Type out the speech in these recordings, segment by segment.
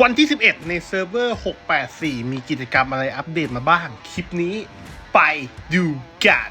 วันที่ 11 ในเซิร์ฟเวอร์ 684 มีกิจกรรมอะไรอัปเดตมาบ้าง คลิปนี้ไปดูกัน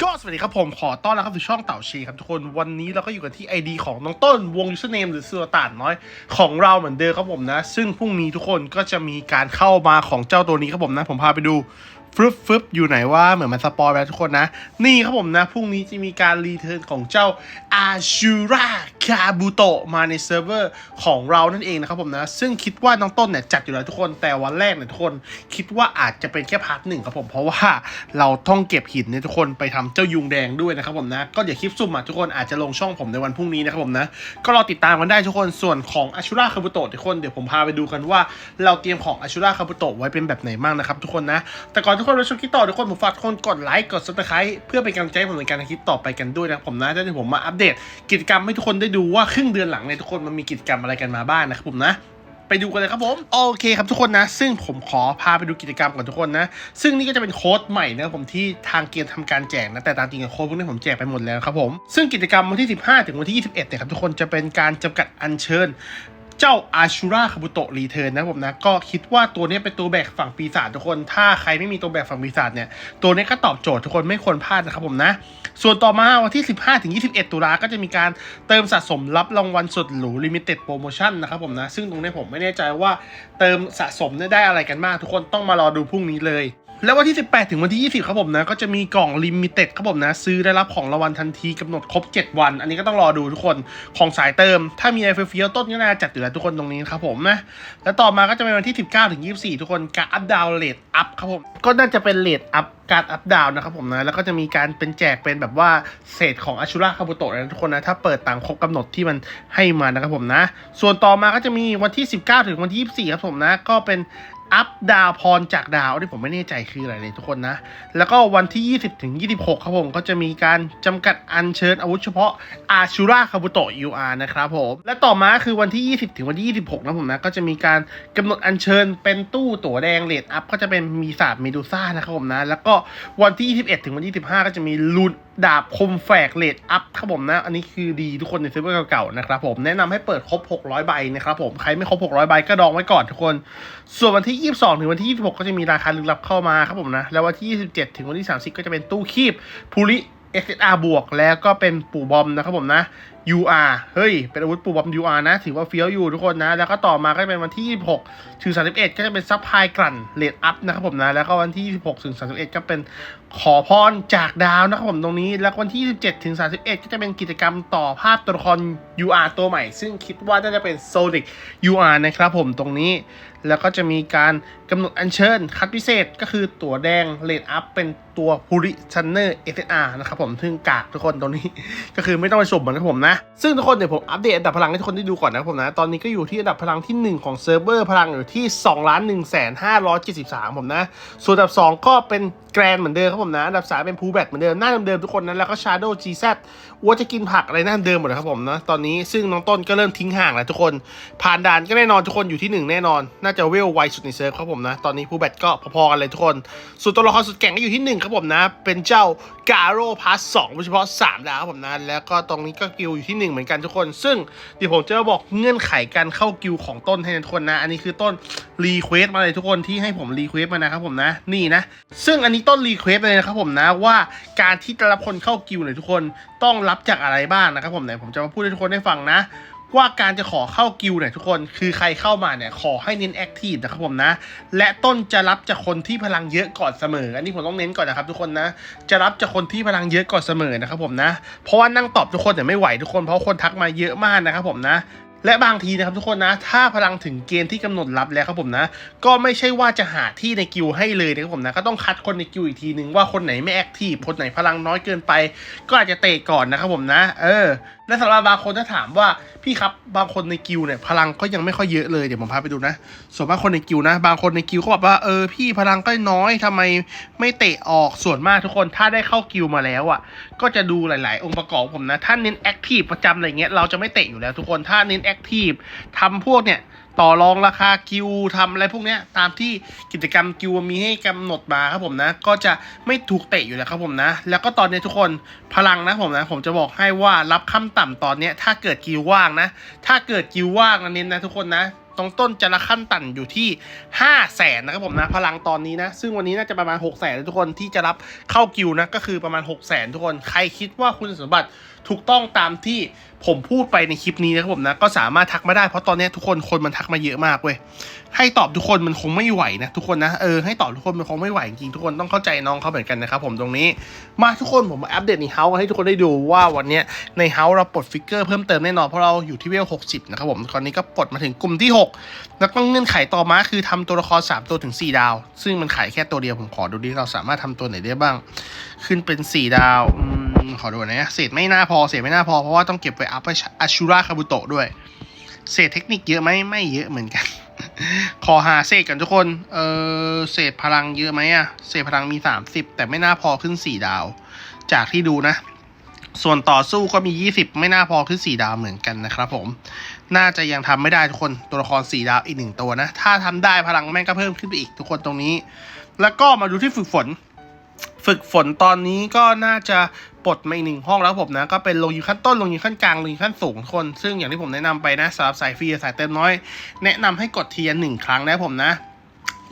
ก็สวัสดีครับผมขอต้อนรับเข้าสู่ช่องเต่าชีครับทุกคนวันนี้เราก็อยู่กันที่ ID ของน้องต้นวงยูสเนมหรือสุลต่านน้อยของเราเหมือนเดิมครับผมนะ ซึ่งพรุ่งนี้ทุกคนก็จะมีการเข้ามาของเจ้าตัวนี้ครับผมนะ ผมพาไปดู ฟึบฟึบอยู่ไหนว่าเหมือนมันสปอยไปแล้วทุกคนนะ นี่ครับผมนะ พรุ่งนี้จะมีการรีเทิร์นของเจ้าอาชูราคาบูโตมาในเซิร์ฟเวอร์ของเรานั่นเองนะครับผมนะ ซึ่งคิดว่าน้องต้นเนี่ยจัดอยู่แล้วทุกคนแต่วันแรกเนี่ยทุกคน คิดว่าอาจจะเป็นแค่พาร์ทหนึ่งครับผม เพราะว่าเราต้องเก็บหินเนี่ยทุกคนไปทำเจ้ายุงแดงด้วยนะครับผมนะ ก็เดี๋ยวคลิปซุ่มอะทุกคนอาจจะลงช่องผมในวันพรุ่งนี้นะครับผมนะ ก็รอติดตามกันได้ทุกคนส่วนของอาชูราคาบุโตะทุกคนเดี๋ยวผมพาไปดูกันว่า เราเตรียมของอาชูราคาบุโตะไว้เป็นแบบไหนบ้างนะครับทุกคนนะแต่ก่อนทุกคนไปชมคลิปต่อทุกคนผมฝากทุกคนกดไลค์กดซับสไครต์เพื่อเป็นกำลังใจให้ผมในการทำคลิปต่อไปกันด้วยนะครับผมนะจะได้ผมมาอัปเดต กิจกรรมให้ทุกคนได้ดูว่าครึ่งเดือนหลังเนี่ยทุกคนมันมีกิจกรรมอะไรกันมาบ้างนะครับผมนะไปดูกันเลยครับผม โอเคครับทุกคนนะ ซึ่งผมขอพาไปดูกิจกรรมก่อนทุกคนนะ ซึ่งนี่ก็จะเป็นโค้ดใหม่นะครับผมที่ทางเกมทำการแจกนะแต่ตามจริงโค้ดพวกนี้ผมแจกไปหมดแล้วครับผมซึ่งกิจกรรมวันที่ 15 ถึงวันที่ 21เนี่ยครับทุกคนจะเป็นการจำกัดอัญเชิญ เจ้าอาชูราคาบุโตรีเทิร์นนะผมนะก็คิดว่าตัวนี้เป็นตัวแบกฝั่งปีศาจทุกคน ถ้าใครไม่มีตัวแบกฝั่งปีศาจเนี่ยตัวนี้ก็ตอบโจทย์ทุกคนไม่ควรพลาดนะครับผมนะ ส่วนต่อมาวันที่ 15ถึง21 ตุลาก็จะมีการเติมสะสมรับรางวัลสุดหรู Limited Promotion นนะครับผมนะ ซึ่งตรงนี้ผมไม่แน่ใจว่าเติมสะสมเนี่ยได้อะไรกันบ้างทุกคนต้องมารอดูพรุ่งนี้เลย แล้ววันที่ 18 ถึงวันที่ 20 ครับผมนะ ก็จะมีกล่องลิมิเต็ดครับผมนะ ซื้อได้รับของรางวัลทันทีกำหนดครบ 7 วัน อันนี้ก็ต้องรอดูทุกคนของสายเติม ถ้ามีไอเฟียวต้นก็น่าจะจัดอยู่แล้วทุกคนตรงนี้ครับผมนะ แล้วต่อมาก็จะเป็นวันที่ 19 ถึง 24 ทุกคนการอัพดาวเลทอัพครับผม ก็น่าจะเป็นเลทอัพการอัพดาวนะครับผมนะ แล้วก็จะมีการเป็นแจกเป็นแบบว่าเศษของอาชูราคาบุโตะนะทุกคนนะ ถ้าเปิดตามครบกำหนดที่มันให้มานะครับผมนะ ส่วนต่อมาก็จะมีวันที่ 19 ถึงวันที่ 24 ครับผมนะ ก็เป็น อัพดาวพรจากดาวที่ผมไม่แน่ใจคืออะไรเลยทุกคนนะ แล้วก็วันที่ 20 ถึง 26 ครับผม ก็จะมีการจำกัดอัญเชิญอาวุธเฉพาะอาชูราคาบุโตะ UR นะครับผม และต่อมาคือวันที่ 20 ถึงวันที่ 26 นะผมนะ ก็จะมีการกำหนดอัญเชิญเป็นตู้ตั๋วแดงเลดอัพก็จะเป็นมีศาสตร์เมดูซ่านะครับผมนะ แล้วก็วันที่ 21 ถึงวันที่ 25 ก็จะมีลูนดาบคมแฝกเลดอัพครับผมนะ อันนี้คือดีทุกคนในเซิร์ฟเวอร์เก่าๆนะครับผมแนะนำให้เปิดครบ 600 ใบนะครับผม ใครไม่ครบ 600 ใบก็ดองไว้ก่อนทุกคน ส่วนวันที่ 22 ถึงวันที่ 26 ก็จะมีราคาลึกลับเข้ามาครับผมนะ แล้ววันที่ 27 ถึงวันที่ 30 ก็จะเป็นตู้คีบภูริ SSR บวกแล้วก็เป็นปู่บอมนะครับผมนะ UR เฮ้ย เป็นอาวุธปูบอม UR นะ ถือว่าเฟี้ยวอยู่ทุกคนนะ แล้วก็ต่อมาก็จะเป็นวันที่ 26 ถึง 31 ก็จะเป็นซับพลายกลั่นเลดอัพนะครับผมนะ แล้วก็วันที่ 26 ถึง 31 ก็เป็นขอพรจากดาวนะครับผมตรงนี้ แล้ววันที่ 27 ถึง 31 ก็จะเป็นกิจกรรมต่อภาพตัวละคร UR ตัวใหม่ ซึ่งคิดว่าน่าจะเป็น Sonic UR นะครับผมตรงนี้ แล้วก็จะมีการกำหนดอัญเชิญคัดพิเศษก็คือตัวแดงเลดอัพเป็นตัวพูริชันเนอร์ SSR นะครับผมซึ่งกากทุกคนตรงนี้ ก็คือไม่ต้องไปสุ่มเหมือนกับผมนะซึ่งทุกคนเดี๋ยวผมอัปเดตอันดับพลังให้ทุกคนได้ดูก่อนนะครับผมนะ ตอนนี้ก็อยู่ที่อันดับพลังที่ 1 ของเซิร์ฟเวอร์พลังอยู่ที่2ล้าน1แสน573ผมนะ ส่วนอันดับ 2 ก็เป็นแกรนเหมือนเดิมครับผมนะ อันดับ 3 เป็นพูแบทเหมือนเดิม หน้าเดิมๆทุกคนนะ แล้วก็ชาโดว์จีแซดวัวจะกินผักอะไรหน้าเดิมหมดเลยครับผมนะ ตอนนี้ซึ่งน้องต้นก็เริ่มทิ้งห่างแล้วทุกคน ผ่านด่านก็แน่นอนทุกคนอยู่ที่ 1 แน่นอน น่าจะเวลไวสุดในเซิร์ฟครับผมนะ ตอนนี้พูแบทก็พอๆกันเลยทุกคน ส่วนตัวละครสุดแก่งก็อยู่ที่ 1 ครับผมนะ เป็นเจ้ากาโร่พาร์ทสองโดยเฉพาะ3ดาวครับผมนะ แล้วก็ตรงนี้ก็กิลอยู่ที่ 1 เหมือนกันทุกคน ซึ่งเดี๋ยวผมจะบอกเงื่อนไขการเข้ากิวของต้นให้ทุกคนนะ อันนี้คือต้นรีเควสมาเลยทุกคนที่ให้ผมรีเควสมานะครับผมนะนี่นะ ซึ่งอันนี้ต้นรีเควสเลยนะครับผมนะว่าการที่จะรับคนเข้ากิวเนี่ยทุกคนต้องรับจากอะไรบ้างนะครับผมไหนผมจะมาพูดให้ทุกคนได้ฟังนะ ว่าการจะขอเข้ากิลเนี่ยทุกคนคือใครเข้ามาเนี่ยขอให้เน้นแอคทีฟนะครับผมนะ และต้นจะรับจากคนที่พลังเยอะก่อนเสมอ อันนี้ผมต้องเน้นก่อนนะครับทุกคนนะ จะรับจากคนที่พลังเยอะก่อนเสมอนะครับผมนะ เพราะว่านั่งตอบทุกคนเนี่ยไม่ไหวทุกคนเพราะคนทักมาเยอะมากนะครับผมนะ และบางทีนะครับทุกคนนะ ถ้าพลังถึงเกณฑ์ที่กำหนดรับแล้วครับผมนะ ก็ไม่ใช่ว่าจะหาที่ในกิวให้เลยนะครับผมนะ ก็ต้องคัดคนในกิวอีกทีนึงว่าคนไหนไม่แอคทีฟคนไหนพลังน้อยเกินไป ก็อาจจะเตะก่อนนะครับผมนะ เออ และสำหรับบางคนถ้าถามว่าพี่ครับบางคนในกิวเนี่ยพลังก็ยังไม่ค่อยเยอะเลยเดี๋ยวผมพาไปดูนะ ส่วนมากคนในกิวนะ บางคนในกิวเขาบอกว่าเออพี่พลังก็น้อยทำไมไม่เตะออกส่วนมากทุกคนถ้าได้เข้ากิวมาแล้วอะ ก็จะดูหลาย ๆ องค์ประกอบผมนะถ้าเน้นแอคทีฟประจำอะไรเงี้ยเราจะไม่เตะอยู่แล้วทุกคนถ้าเน้นแอคทีฟทำพวกเนี่ยต่อรองราคากิวทำอะไรพวกเนี้ยตามที่กิจกรรมกิวมีให้กำหนดมาครับผมนะ ก็จะไม่ถูกเตะอยู่แล้วครับผมนะ แล้วก็ตอนนี้ทุกคนพลังนะผมนะผมจะบอกให้ว่ารับขั้นต่ำตอนเนี้ยถ้าเกิดกิวว่างนะ ถ้าเกิดกิวว่างนะเน้นนะทุกคนนะ ตรงต้นจะละขั้นต่ำอยู่ที่ 5 0 0แสนนะครับผมนะ พลังตอนนี้นะ ซึ่งวันนี้น่าจะประมาณ 6 0แสนทุกคนที่จะรับเข้ากิวนะ ก็คือประมาณ 6 0แสนทุกคน ใครคิดว่าคุณสมบัติถูกต้องตามที่ผมพูดไปในคลิปนี้นะครับผมนะ ก็สามารถทักมาได้เพราะตอนนี้ทุกคนคนมันทักมาเยอะมากเว้ย ให้ตอบทุกคนมันคงไม่ไหวนะทุกคนนะ เออให้ตอบทุกคนมันคงไม่ไหวจริงทุกคนต้องเข้าใจน้องเขาเหมือนกันนะครับผมตรงนี้ มาทุกคนผมมาอัปเดตในเฮาส์ให้ทุกคนได้ดูว่าวันนี้ในเฮาส์เราปลดฟิกเกอร์เพิ่มเติมแน่นอนเพราะเราอยู่ที่เวล60นะครับผมตอนนี้ก็ปลดมาถึงกลุ่มที่6แล้วก็เงื่อนไขต่อมาคือทำตัวละคร 3 ตัวถึง 4 ดาว ซึ่งมันขายแค่ตัวเดียวผมขอดูดิเราสามารถทำตัวไหนได้บ้าง ขึ้นเป็น 4 ดาวอขอดูนะเศษไม่น่าพอเศษไม่น่าพอเพราะว่าต้องเก็บไว้อัพอาชูราคาบุโตะด้วย เศษเทคนิคเยอะไหมไม่เยอะเหมือนกันขอหาเศษกันทุกคน เออเศษพลังเยอะไหมอะเศษพลังมี 30 แต่ไม่น่าพอขึ้น 4 ดาว จากที่ดูนะ ส่วนต่อสู้ก็มี 20 ไม่น่าพอขึ้น 4 ดาวเหมือนกันนะครับผม น่าจะยังทำไม่ได้ทุกคนตัวละคร4ดาวอีกหนึ่งตัวนะ ถ้าทำได้พลังแม่งก็เพิ่มขึ้นไปอีกทุกคนตรงนี้ แล้วก็มาดูที่ฝึกฝน ฝึกฝนตอนนี้ก็น่าจะปลดมาอีกหนึ่งห้องแล้วผมนะ ก็เป็นลงยู่ขั้นต้นลงยู่ขั้นกลางลงยู่ขั้นสูงทุกคน ซึ่งอย่างที่ผมแนะนำไปนะสำหรับสายฟรีสายเต็มน้อย แนะนำให้กดเทียนหนึ่งครั้งนะผมนะ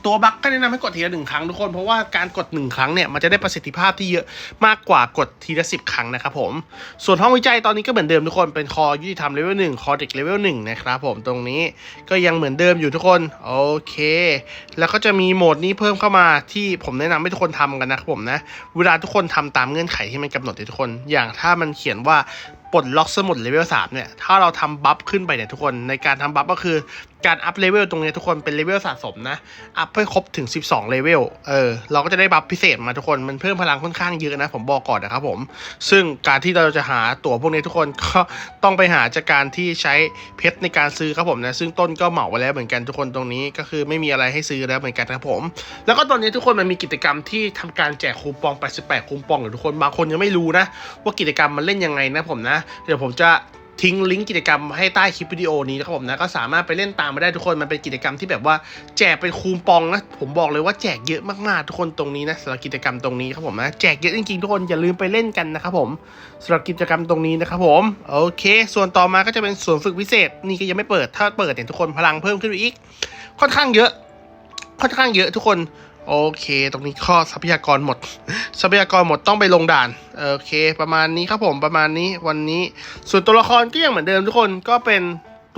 ตัวบัคก็แนะนำให้กดทีละหนึ่งครั้งทุกคน เพราะว่าการกดหนึ่งครั้งเนี่ยมันจะได้ประสิทธิภาพที่เยอะมากกว่ากดทีละสิบครั้งนะครับผม ส่วนห้องวิจัยตอนนี้ก็เหมือนเดิมทุกคนเป็นคอยุติธรรมเลเวลหนึ่งคอเด็กเลเวลหนึ่งนะครับผมตรงนี้ก็ยังเหมือนเดิมอยู่ทุกคนโอเค แล้วก็จะมีโหมดนี้เพิ่มเข้ามาที่ผมแนะนำให้ทุกคนทำกันนะครับผมนะเวลาทุกคนทำตามเงื่อนไขที่มันกำหนดทุกคน อย่างถ้ามันเขียนว่า ปลดล็อกสมุดเลเวล3เนี่ย ถ้าเราทำบัฟขึ้นไปเนี่ยทุกคน ในการทำบัฟก็คือการอัพเลเวลตรงนี้ทุกคนเป็นเลเวลสะสมนะ อัพให้ครบถึง 12 เลเวล เออ เราก็จะได้บัฟพิเศษมาทุกคน มันเพิ่มพลังค่อนข้างเยอะนะ ผมบอกก่อนนะครับผม ซึ่งการที่เราจะหาตั๋วพวกนี้ทุกคนก็ต้องไปหาจากการที่ใช้เพชรในการซื้อครับผมนะ ซึ่งต้นก็เหมาไว้แล้วเหมือนกันทุกคนตรงนี้ ก็คือไม่มีอะไรให้ซื้อแล้วเหมือนกันนะครับผม แล้วก็ตอนนี้ทุกคนมันมีกิจกรรมที่ทำการแจกคูปอง 88 คูปองอยู่ทุกคน บางคนยังไม่รู้นะว่ากิจกรรมมันเล่นยังไงนะผมนะเดี๋ยวผมจะทิ้งลิงก์กิจกรรมให้ใต้คลิปวิดีโอนี้นะครับผมนะก็สามารถไปเล่นตามมาได้ทุกคนมันเป็นกิจกรรมที่แบบว่าแจกเป็นคูปองนะผมบอกเลยว่าแจกเยอะมากๆทุกคนตรงนี้นะสำหรับกิจกรรมตรงนี้ครับผมนะแจกเยอะจริงๆทุกคนอย่าลืมไปเล่นกันนะครับผมสำหรับกิจกรรมตรงนี้นะครับผมโอเค ส่วนต่อมาก็จะเป็นส่วนฝึกพิเศษนี่ก็ยังไม่เปิดถ้าเปิดเนี่ยทุกคนพลังเพิ่มขึ้นไปอีก ค่อนข้างเยอะ ค่อนข้างเยอะทุกคน โอเค ตรงนี้ข้อทรัพยากรหมด ทรัพยากรหมดต้องไปลงด่าน โอเค ประมาณนี้ครับผมประมาณนี้วันนี้ ส่วนตัวละครก็ยังเหมือนเดิมทุกคนก็เป็น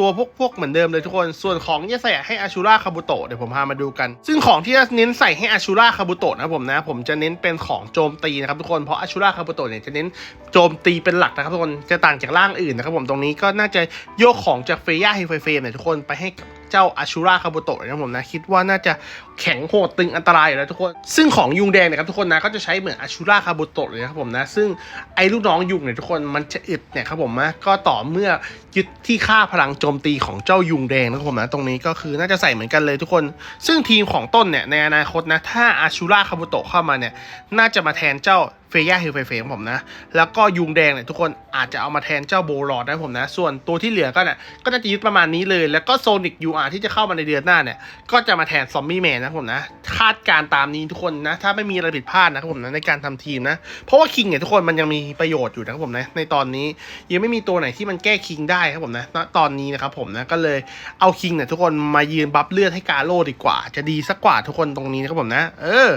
ตัวพวกพวกเหมือนเดิมเลยทุกคน ส่วนของที่จะใส่ให้อาชูราคาบุโตะเดี๋ยวผมพามาดูกัน ซึ่งของที่จะเน้นใส่ให้อาชูราคาบุโตะนะผมนะ ผมจะเน้นเป็นของโจมตีนะครับทุกคน เพราะอาชูราคาบุโตะเนี่ยจะเน้นโจมตีเป็นหลักนะครับทุกคน จะต่างจากร่างอื่นนะครับผม ตรงนี้ก็น่าจะโยกของจากเฟย่าเฮไฟเฟมเนี่ยทุกคนไปให้กับ เจ้าอาชูราคาบุโตะนะผมนะคิดว่าน่าจะแข็งโหดตึงอันตรายอยู่แล้วทุกคน ซึ่งของยุงแดงเนี่ยครับทุกคนนะก็จะใช้เหมือนอาชูราคาบุโตะเลยนะครับผมนะซึ่งไอ้ลูกน้องยุงเนี่ยทุกคนมันจะอึดเนี่ยครับผมนะก็ต่อเมื่อยึดที่ค่าพลังโจมตีของเจ้ายุงแดงนะครับผมนะตรงนี้ก็คือน่าจะใส่เหมือนกันเลยทุกคน ซึ่งทีมของต้นเนี่ยในอนาคตนะถ้าอาชูราคาบุโตะเข้ามาเนี่ยน่าจะมาแทนเจ้า เฟย่าเฮลไฟเฟงผมนะ แล้วก็ยุงแดงเนี่ยทุกคนอาจจะเอามาแทนเจ้าโบลอดนะผมนะ ส่วนตัวที่เหลือก็เนี่ยก็น่าจะยึดประมาณนี้เลย แล้วก็โซนิกยูอาร์ที่จะเข้ามาในเดือนหน้าเนี่ย ก็จะมาแทนซอมบี้แมนนะผมนะ คาดการ์ตามนี้ทุกคนนะ ถ้าไม่มีอะไรผิดพลาดนะครับผมนะในการทำทีมนะ เพราะว่าคิงเนี่ยทุกคนมันยังมีประโยชน์อยู่นะครับผมนะในตอนนี้ยังไม่มีตัวไหนที่มันแก้คิงได้ครับผมนะตอนนี้นะครับผมนะก็เลยเอาคิงเนี่ยทุกคนมายืนบัฟเลือดให้กาโลดีกว่า จะดีสักกว่าทุกคนตรงนี้นะครับผมนะ เออ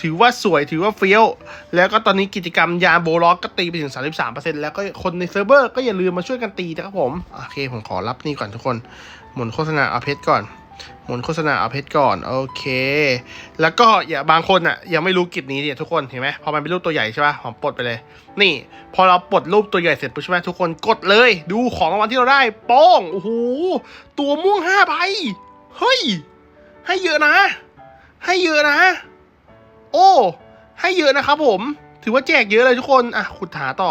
ถือว่าสวยถือว่าเฟี้ยว แล้วก็ตอนนี้กิจกรรมยาโบล็อกก็ตีไปถึง 33%แล้วก็คนในเซิร์ฟเวอร์ก็อย่าลืมมาช่วยกันตีนะครับผมโอเคผมขอรับนี่ก่อนทุกคนหมุนโฆษณาเอาเพชรก่อน หมุนโฆษณาเอาเพชรก่อนโอเค แล้วก็อย่าบางคนอะยังไม่รู้กิจนี้เนี่ยทุกคนเห็นไหมพอมันเป็นรูปตัวใหญ่ใช่ป่ะผมปลดไปเลย นี่ พอเราปลดรูปตัวใหญ่เสร็จปุ๊บใช่ไหมทุกคนกดเลย ดูของรางวัลที่เราได้ป้องโอ้โหตัวม่วงห้าใบเฮ้ย ให้เยอะนะ ให้เยอะนะ โอ้ให้เยอะนะครับผม ถือว่าแจกเยอะเลยทุกคนอะขุดหาต่อ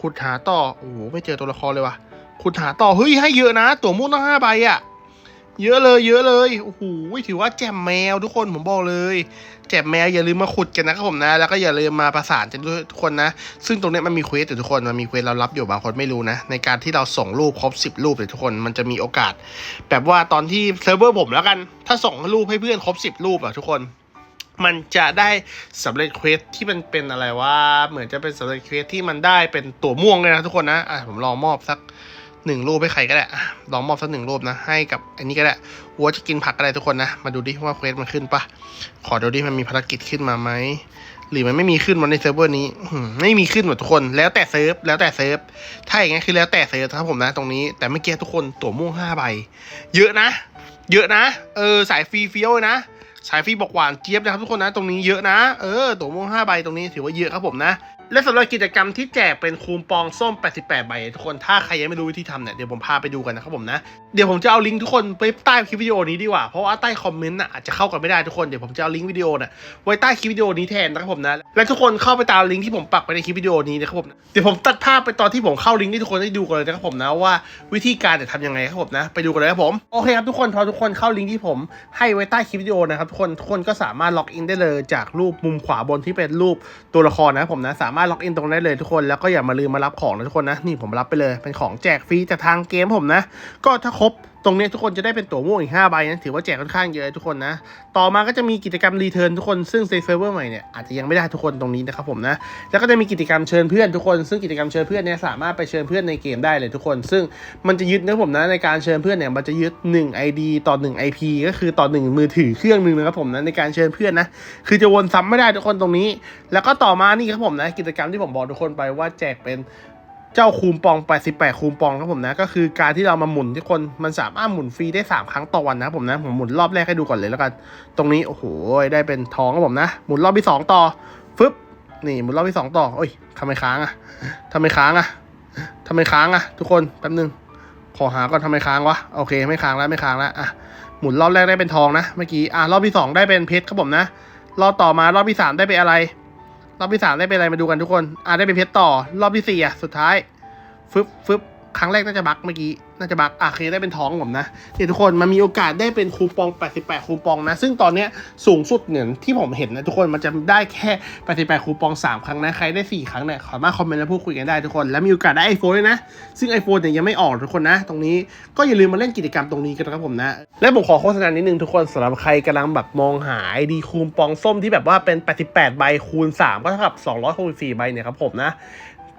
ขุดหาต่อโอ้โหไม่เจอตัวละครเลยว่ะขุดหาต่อเฮ้ยให้เยอะนะ ตัวม่วงตั้งห้าใบอะ เยอะเลยเยอะเลยโอ้โหถือว่าแจมแมวทุกคนผมบอกเลย แจมแมวอย่าลืมมาขุดกันนะครับผมนะ แล้วก็อย่าลืมมาประสานกันด้วยทุกคนนะ ซึ่งตรงนี้มันมีเควสอยู่ทุกคนมันมีเควสเรารับอยู่บางคนไม่รู้นะ ในการที่เราส่งรูปครบสิบรูปเลยทุกคนมันจะมีโอกาส แบบว่าตอนที่เซิร์ฟเวอร์ผมแล้วกัน ถ้าส่งรูปให้เพื่อนครบสิบรูปอะทุกคนมันจะได้สำเร็จเควสที่มันเป็นอะไรว่าเหมือนจะเป็นสำเร็จเควสที่มันได้เป็นตัวม่วงเลยนะทุกคนนะอะผมลองมอบสัก หนึ่งรูปให้ใครก็ได้ลองมอบสักหนึ่งรูปนะ ให้กับอันนี้ก็ได้วัวจะกินผักก็ได้ทุกคนนะ มาดูดิว่าเควสมันขึ้นปะขอดูดิมันมีภารกิจขึ้นมาไหมหรือมันไม่มีขึ้นวันในเซิร์ฟเวอร์นี้ไม่มีขึ้นหมดทุกคนแล้วแต่เซิร์ฟแล้วแต่เซิร์ฟถ้าอย่างงั้คือแล้วแต่เซิร์ฟครับผมนะ ตรงนี้แต่เมื่อกี้ทุกคนตัวม่วงห้าใบ เยอะนะ เยอะนะเออสายฟรีเฟี้ยวนะสายฟรีบอกหวานเจี๊ยบนะครับทุกคนนะ ตรงนี้เยอะนะ เออตัวม่วง5ใบตรงนี้ถือว่าเยอะครับผมนะ และสำหรับกิจกรรมที่แจกเป็นคูมปองส้ม 88 ใบทุกคนถ้าใครยังไม่รู้วิธีทำเนี่ยเดี๋ยวผมพาไปดูกันนะครับผมนะ เดี๋ยวผมจะเอาลิงก์ทุกคนไปใต้คลิปวิดีโอนี้ดีกว่า เพราะว่าใต้คอมเมนต์น่ะอาจจะเข้ากันไม่ได้ทุกคนเดี๋ยวผมจะเอาลิงก์วิดีโอน่ะไว้ใต้คลิปวิดีโอนี้แทนนะครับผมนะและทุกคนเข้าไปตามลิงก์ที่ผมปักไปในคลิปวิดีโอนี้นะครับผมเดี๋ยวผมตัดภาพไปตอนที่ผมเข้าลิงก์ให้ทุกคนได้ดูกันเลยนะครับผมนะว่าวิธีการจะทำยังไงครับผมนะ ไปดูกันเลยครับผมโอเคครับทุกคนพอทุกคนเข้าลิงก์ที่ผมให้ไว้ใต้คลิปวิดีโอนะครับทุกคนทุกคนก็สามารถล็อกอินได้เลยจากรูปมุมขวาบนที่เป็นรูปตัวละครนะครับผมนะสามารถล็อกอินตรงนั้นเลยทุกคนแล้วก็อย่ามาลืมมารับของนะทุกคนนะนี่ผมรับไปเลยเป็นของแจกฟรีจากทางเกมผมนะ ก็ถ้าครบ ตรงนี้ทุกคนจะได้เป็นตั๋วม่วงอีก 5 ใบนะถือว่าแจกค่อนข้างเยอะทุกคนนะ ต่อมาก็จะมีกิจกรรมรีเทิร์นทุกคนซึ่งเซฟเวอร์ใหม่เนี่ยอาจจะยังไม่ได้ทุกคนตรงนี้นะครับผมนะ แล้วก็จะมีกิจกรรมเชิญเพื่อนทุกคน ซึ่งกิจกรรมเชิญเพื่อนเนี่ยสามารถไปเชิญเพื่อนในเกมได้เลยทุกคน ซึ่งมันจะยึดนะผมนะในการเชิญเพื่อนเนี่ยมันจะยึด 1 ID ต่อ 1 IP ก็คือต่อ 1 มือถือเครื่องหนึ่งนะครับผมนะในการเชิญเพื่อนนะคือจะวนซ้ำไม่ได้ทุกคนตรงนี้ แล้วก็ต่อมานี่ครับผมนะกิจกรรมที่ผมบอกทุกคนไปว่าแจกเป็น เจ้าคูมปอง 88 คูมปองครับผมนะ ก็คือการที่เรามาหมุนที่คนมันสามารถหมุนฟรีได้ 3 ครั้งต่อวันนะผมนะ ผมหมุนรอบแรกให้ดูก่อนเลยแล้วกัน ตรงนี้ โอ้โห ได้เป็นทองครับผมนะ หมุนรอบที่ 2 ต่อ ฟึบ นี่หมุนรอบที่ 2 ต่อ โอ้ยทำไมค้างอะทำไมค้างอะทำไมค้างอะทุกคน แป๊บนึง ขอหาก่อนทำไมค้างวะ โอเค ไม่ค้างแล้ว ไม่ค้างแล้วอะหมุนรอบแรกได้เป็นทองนะ เมื่อกี้ อะ รอบที่ 2 ได้เป็นเพชรครับผมนะ รอบต่อมารอบที่ 3 ได้เป็นอะไร รอบที่สามได้เป็นอะไรมาดูกันทุกคน อ่าได้เป็นเพชรต่อ รอบที่สี่อะ สุดท้าย ฟึบฟึบ ครั้งแรกน่าจะบักเมื่อกี้น่าจะบักอะเคได้เป็นท้องผมนะเนี่ยทุกคนมันมีโอกาสได้เป็นคูปอง 88 คูปองนะ ซึ่งตอนเนี้ยสูงสุดเนี่ยที่ผมเห็นนะทุกคนมันจะได้แค่ 88 คูปอง 3 ครั้งนะใครได้ 4 ครั้งเนี่ยสามารถคอมเมนต์และพูดคุยกันได้ทุกคนและมีโอกาสได้ iPhone ด้วยนะ ซึ่ง iPhone เนี่ยยังไม่ออกทุกคนนะ ตรงนี้ก็อย่าลืมมาเล่นกิจกรรมตรงนี้กันนะครับผมนะ และผมขอโฆษณานิดนึงทุกคนสำหรับใครกำลังแบบมองหา ID คูปองส้มที่แบบว่าเป็น 88 ใบคูณ 3 ก็เท่ากับ 264 ใบเนี่ยครับผมนะ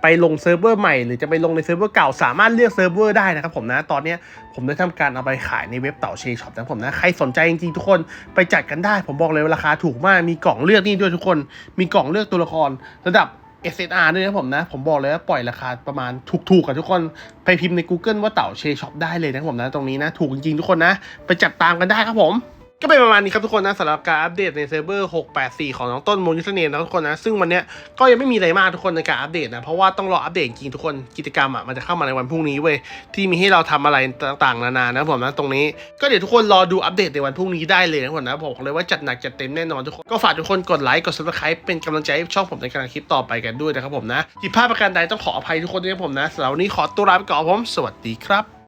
ไปลงเซิร์ฟเวอร์ใหม่หรือจะไปลงในเซิร์ฟเวอร์เก่าสามารถเลือกเซิร์ฟเวอร์ได้นะครับผมนะตอนนี้ผมได้ทำการเอาไปขายในเว็บเต่าเชช็อปนะผมนะใครสนใจจริงๆทุกคนไปจัดกันได้ ผมบอกเลยราคาถูกมากมีกล่องเลือกนี่ด้วยทุกคน มีกล่องเลือกตัวละครระดับ SSR ด้วยนะผมนะ ผมบอกเลยว่าปล่อยราคาประมาณถูกๆกับทุกคนไปพิมพ์ใน Google ว่าเต่าเชช็อปได้เลยนะผมนะตรงนี้นะ ถูกจริงๆทุกคนนะ ไปจัดตามกันได้ครับผม ก็เป็นประมาณนี้ครับทุกคนนะสำหรับการอัปเดตในเซิร์ฟเวอร์684 ของน้องต้นมูลยุทเนมนะทุกคนนะ ซึ่งวันนี้ก็ยังไม่มีอะไรมากทุกคนในการอัปเดตนะ เพราะว่าต้องรออัปเดตจริงทุกคนกิจกรรมอะมันจะเข้ามาในวันพรุ่งนี้เว้ย ที่มีให้เราทำอะไรต่างๆ นานานะผมนะตรงนี้ ก็เดี๋ยวทุกคนรอดูอัปเดตในวันพรุ่งนี้ได้เลยนะทุกคนนะบอกเลยว่าจัดหนักจัดเต็มแน่นอนทุกคนก็ฝากทุกคนกดไลค์กด subscribe เป็นกำลังใจให้ช่องผมในการคลิปต่อไปกันด้วยนะครับผมนะผิดพลาดประการใดต้องขออภัยทุกคนด้วยผมนะสำหรับวันนี้ขอตัวลาไปก่อนผม สวัสดีครับ